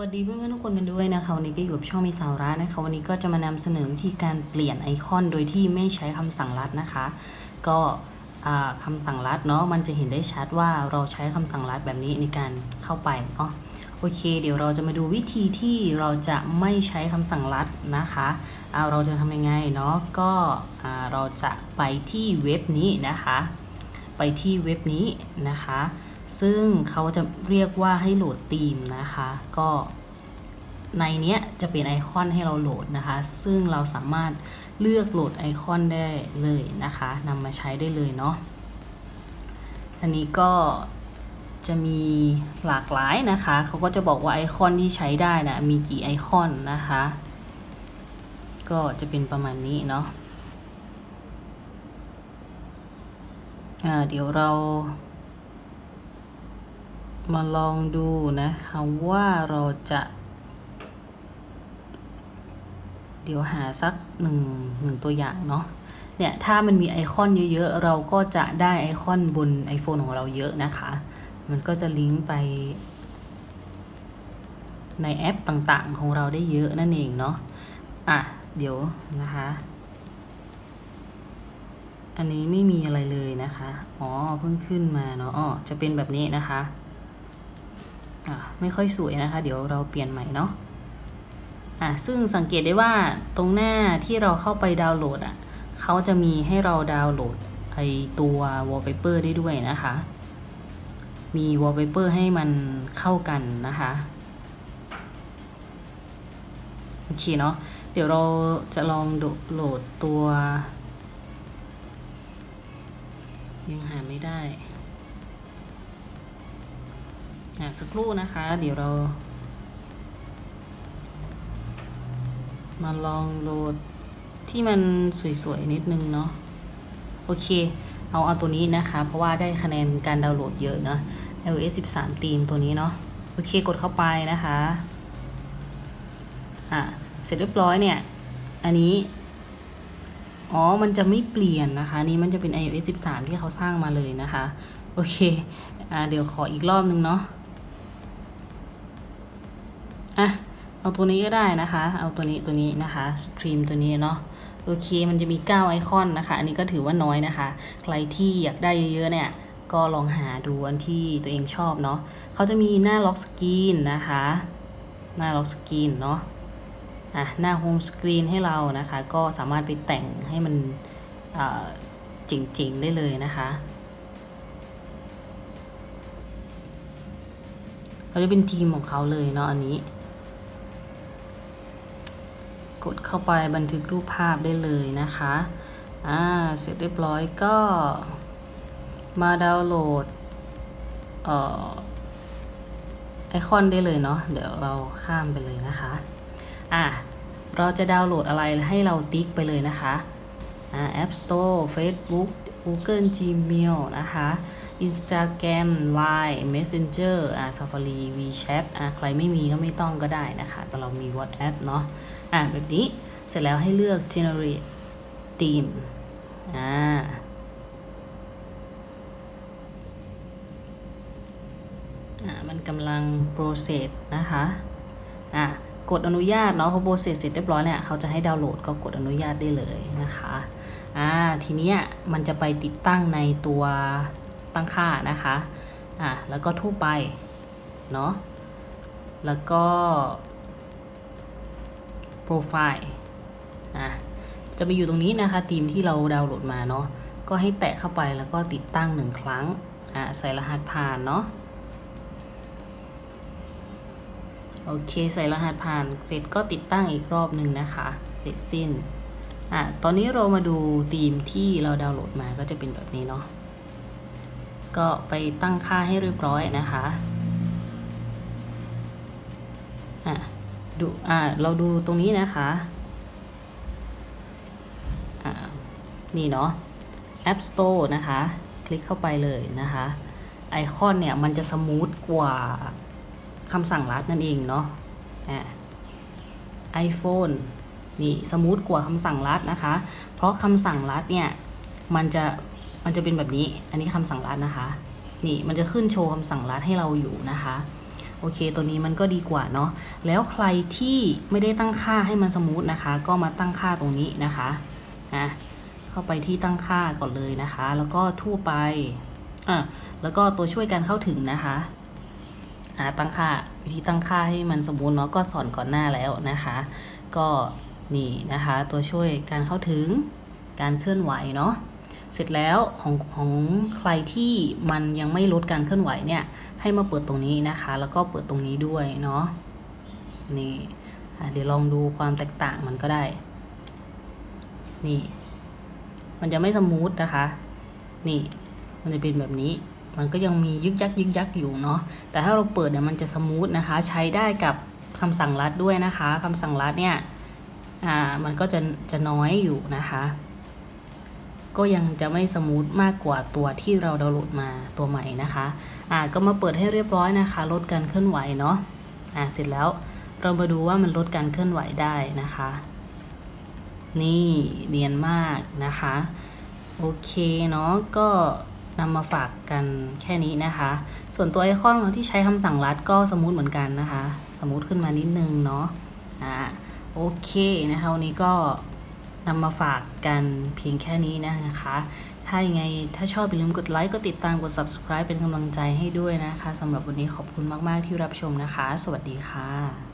วัสดีเพื่อนๆทุกคนกันด้วยนะคะวันนี้ก็อยู่กับช่องมีสาระนะคะวันนี้ก็จะมานำเสนอวิธีการเปลี่ยนไอคอนโดยที่ไม่ใช้คำสั่งลัดนะคะ ก็อ่าคำสั่งลัดเนาะมันจะเห็นได้ชัดว่าเราใช้คำสั่งลัดแบบนี้ในการเข้าไปเนาะโอเค เดี๋ยวเราจะมาดูวิธีที่เราจะไม่ใช้คำสั่งลัดนะคะเอาเราจะทำยังไงเนาะก็เราจะไปที่เว็บนี้นะคะ ไปที่เว็บนี้นะคะ ซึ่งเขาจะเรียกว่าให้โหลดธีมนะคะ ก็ในเนี้ยจะเป็นไอคอนให้เราโหลดนะคะ ซึ่งเราสามารถเลือกโหลดไอคอนได้เลยนะคะนำมาใช้ได้เลยเนาะ อันนี้ก็จะมีหลากหลายนะคะ เขาก็จะบอกว่าไอคอนที่ใช้ได้นะ มีกี่ไอคอนนะคะ ก็จะเป็นประมาณนี้เนาะเดี๋ยวเรา มาลองดูนะคะว่าเราจะ เดี๋ยวหาสักหนึ่งหนึ่งตัวอย่างเนาะเนี่ยถ้ามันมีไอคอนเยอะๆ เราก็จะได้ไอคอนบน iPhone ของเราเยอะนะคะ มันก็จะลิงก์ไป ในแอปต่างๆของเราได้เยอะนั่นเองเนาะอะ เดี๋ยวนะคะ อันนี้ไม่มีอะไรเลยนะคะ อ๋อ เพิ่งขึ้นมาเนาะอ๋อจะเป็นแบบนี้นะคะอะ ไม่ค่อยสวยนะคะ เดี๋ยวเราเปลี่ยนใหม่เนาะอะซึ่งสังเกตได้ว่าตรงหน้าที่เราเข้าไปดาวน์โหลดอะเขาจะมีให้เราดาวน์โหลดไอตัว wallpaper ได้ด้วยนะคะ มี wallpaper ให้มันเข้ากันนะคะโอเคเนาะเดี๋ยวเราจะลองโหลดตัว ยังหาไม่ได้ สักครู่นะคะ เดี๋ยวเรา มาลองโหลดที่มันสวยๆนิดนึงเนาะโอเค เอาเอาตัวนี้นะคะ เพราะว่าได้คะแนนการดาวน์โหลดเยอะนะ iOS 13ธีมตัวนี้เนาะโอเคกดเข้าไปนะคะอะเสร็จเรียบร้อยเนี่ย อันนี้ อ๋อ มันจะไม่เปลี่ยนนะคะ นี่มันจะเป็น iOS 13 ที่เขาสร้างมาเลยนะคะ โอเค อ่า เดี๋ยวขออีกรอบนึงเนาะ เอาตัวนี้ก็ได้นะคะ เอาตัวนี้ตัวนี้นะคะสตรีมตัวนี้เนาะโอเคมันจะมี 9 ไอคอนนะคะ อันนี้ก็ถือว่าน้อยนะคะ ใครที่อยากได้เยอะๆเนี่ยก็ลองหาดูอันที่ตัวเองชอบเนาะเขาจะมีหน้าล็อกสกรีนนะคะ หน้าล็อกสกรีนเนาะอะหน้าโฮมสกรีนให้เรานะคะ ก็สามารถไปแต่งให้มันเจ๋งๆ ได้เลยนะคะเขาจะเป็นทีมของเขาเลยเนาะอันนี้ ดเข้าไปบันทึกรูปภาพได้เลยนะคะ อ่า เสร็จเรียบร้อยก็มาดาวน์โหลดออไอคอนได้เลยเนาะ เดี๋ยวเราข้ามไปเลยนะคะ อะ เราจะดาวน์โหลดอะไรให้เราติ๊กไปเลยนะคะ อ่า App Store Facebook Google Gmail นะคะ Instagram Line Messenger อ่า Safari WeChat อ่าใครไม่มีก็ไม่ต้องก็ได้นะคะ แต่เรามี WhatsApp เนาะอ่าแบบนี้เสร็จแล้วให้เลือก Generate Theme อ่าอมันกำลัง process นะคะอ่ากดอนุญาตเนาะพอโปรเซสเสร็จเรียบร้อยเนี่ยเขาจะให้ดาวน์โหลดก็กดอนุญาตได้เลยนะคะอ่าทีเนี้ยมันจะไปติดตั้งในตัว ตั้งค่านะคะอ่าแล้วก็ทั่วไปเนาะแล้วก็โปรไฟล์อะจะไปอยู่ตรงนี้นะคะทีมที่เราดาวน์โหลดมาเนาะก็ให้แตะเข้าไปแล้วก็ติดตั้งหนึ่งครั้งอ่าใส่รหัสผ่านเนาะโอเคใส่รหัสผ่านเสร็จก็ติดตั้งอีกรอบหนึ่งนะคะ เสร็จสิ้นอะตอนนี้เรามาดูธีมที่เราดาวน์โหลดมาก็จะเป็นแบบนี้เนาะ ก็ไปตั้งค่าให้เรียบร้อยนะคะอะดูอะเราดูตรงนี้นะคะอ่านี่เนาะ App Store นะคะ คลิกเข้าไปเลยนะคะไอคอนเนี่ยมันจะสมูทกว่าคำสั่งลัดนั่นเองเนาะอ่า iPhone นี่สมูทกว่าคำสั่งลัดนะคะ เพราะคำสั่งลัดเนี่ยมันจะ มันจะเป็นแบบนี้ อันนี้คำสั่งลัดนะคะ นี่มันจะขึ้นโชว์คำสั่งลัดให้เราอยู่นะคะ โอเค ตัวนี้มันก็ดีกว่าเนาะ แล้วใครที่ไม่ได้ตั้งค่าให้มันสมูทนะคะ ก็มาตั้งค่าตรงนี้นะคะอะเข้าไปที่ตั้งค่าก่อนเลยนะคะ แล้วก็ทั่วไป อะ แล้วก็ตัวช่วยการเข้าถึงนะคะอะตั้งค่าวิธีตั้งค่าให้มันสมูทเนาะก็สอนก่อนหน้าแล้วนะคะ ก็นี่นะคะ ตัวช่วยการเข้าถึงการเคลื่อนไหวเนาะ เสร็จแล้วของของใครที่มันยังไม่ลดการเคลื่อนไหวเนี่ย ให้มาเปิดตรงนี้นะคะ แล้วก็เปิดตรงนี้ด้วยเนาะนี่เดี๋ยวลองดูความแตกต่างมันก็ได้ นี่ มันจะไม่สมูทนะคะ นี่ มันจะเป็นแบบนี้ มันก็ยังมียึกยักยึกยักอยู่เนาะแต่ถ้าเราเปิดเนี่ยมันจะสมูทนะคะ ใช้ได้กับคำสั่งลัดด้วยนะคะคำสั่งลัดเนี่ย อ่า มันก็จะจะน้อยอยู่นะคะ ก็ยังจะไม่สมูทมากกว่าตัวที่เราดาวน์โหลดมาตัวใหม่นะคะอ่าก็มาเปิดให้เรียบร้อยนะคะ ลดการเคลื่อนไหวเนาะอ่าเสร็จแล้วเรามาดูว่ามันลดการเคลื่อนไหวได้นะคะ นี่เนียนมากนะคะ โอเคเนาะก็นำมาฝากกันแค่นี้นะคะ ส่วนตัวไอคอนที่ใช้คำสั่งลัดก็สมูทเหมือนกันนะคะ สมูทขึ้นมานิดนึงเนาะอ่าโอเคนะคะวันนี้ก็ นำมาฝากกันเพียงแค่นี้นะคะ ถ้ายังไงถ้าชอบอย่าลืมกดไลค์กดติดตามกด subscribe เป็นกำลังใจให้ด้วยนะคะสำหรับวันนี้ขอบคุณมาก ๆ ที่รับชมนะคะ สวัสดีค่ะ